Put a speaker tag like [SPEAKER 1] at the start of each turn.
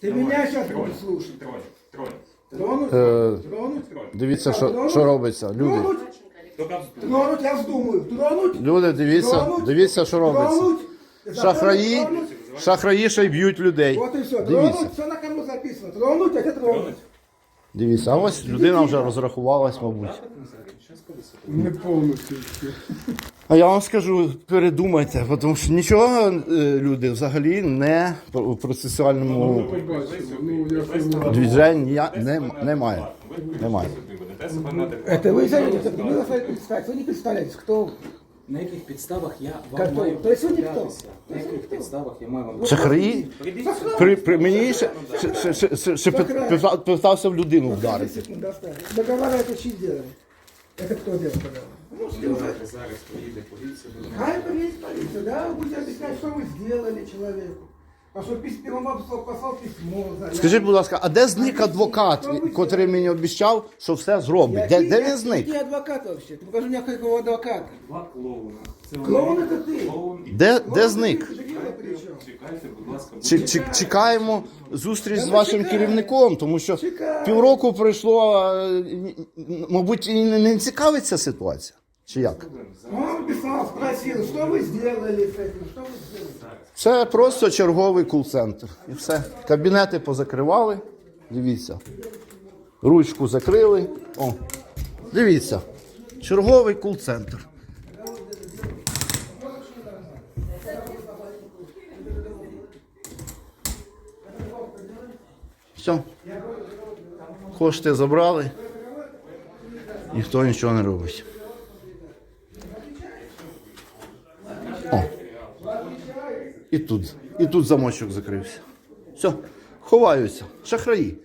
[SPEAKER 1] Ты меня сейчас будешь слушать.
[SPEAKER 2] Тронуть, тронуть.
[SPEAKER 1] Тронуть?
[SPEAKER 3] Е,
[SPEAKER 1] Тронуть?
[SPEAKER 3] дивіться, що, що робиться. Люди.
[SPEAKER 1] Тронуть? Тронуть, я вздумаю. Тронуть?
[SPEAKER 3] Люди, дивіться,
[SPEAKER 1] Тронуть?
[SPEAKER 3] дивіться, що робиться.
[SPEAKER 1] Тронуть?
[SPEAKER 3] Шахраї,
[SPEAKER 1] Тронуть?
[SPEAKER 3] шахраї ще й б'ють людей.
[SPEAKER 1] От і все.
[SPEAKER 3] Дивіться.
[SPEAKER 1] Тронуть, все на кому записано. Тронуть, а те тронуть.
[SPEAKER 3] Дивіться, а ось людина вже розрахувалась, мабуть.
[SPEAKER 1] Не повністю.
[SPEAKER 3] А я вам скажу, передумайте, тому що нічого е, люди взагалі не в процесуальному движенні я- не, немає. Немає.
[SPEAKER 2] ви будете себе надати.
[SPEAKER 1] Это вы займете, вы на своей представьте. Вы не представляете, кто вы.
[SPEAKER 4] На яких підставах я
[SPEAKER 1] Как
[SPEAKER 4] вам
[SPEAKER 1] то?
[SPEAKER 4] маю
[SPEAKER 1] То есть вы никто?
[SPEAKER 4] представлятися? На яких підставах я маю вам
[SPEAKER 3] Шахраї
[SPEAKER 2] Прийдіть
[SPEAKER 3] при, при мені ще, ще, ще, ще, ще, ще пи- питав- питався в людину вдарити.
[SPEAKER 1] Секунду, оставь. Договора это чьи делали? Это кто делал договор? Ну, сделали.
[SPEAKER 4] Давайте зараз поїде поліція. буде
[SPEAKER 1] Хай приедет полиция, да, вы будете объяснять, что вы сделали человеку. А что письмо, он вам послал, послал письмо. заяву.
[SPEAKER 3] Скажіть, будь ласка, а де зник адвокат, котрий мені обіцяв, що все зробить? Де, де він зник?
[SPEAKER 1] Какие адвокаты вообще? Ты покажи мне какого адвоката.
[SPEAKER 4] Два клоуна. Це
[SPEAKER 1] Клоун
[SPEAKER 4] вони.
[SPEAKER 1] это ты.
[SPEAKER 4] Клоун і
[SPEAKER 3] Де, де зник?
[SPEAKER 1] Ты же дело при чем?
[SPEAKER 4] чекайте, будь ласка,
[SPEAKER 3] Чи,
[SPEAKER 4] будь
[SPEAKER 3] чи, чекаємо зустріч з вашим керівником, тому що
[SPEAKER 1] Чекаємо.
[SPEAKER 3] півроку пройшло, а, н- н- мабуть, і не, не цікавиться ситуація. Чи як?
[SPEAKER 1] Он писал, спросил, что вы сделали с этим, что вы сделали?
[SPEAKER 3] Це просто черговий кул-центр. І все. Кабінети позакривали. Дивіться. Ручку закрили. О, дивіться. Черговий кул-центр. Все. Кошти забрали. Ніхто нічого не робить. І тут. І тут замочок закрився. Все, ховаюся, Шахраї.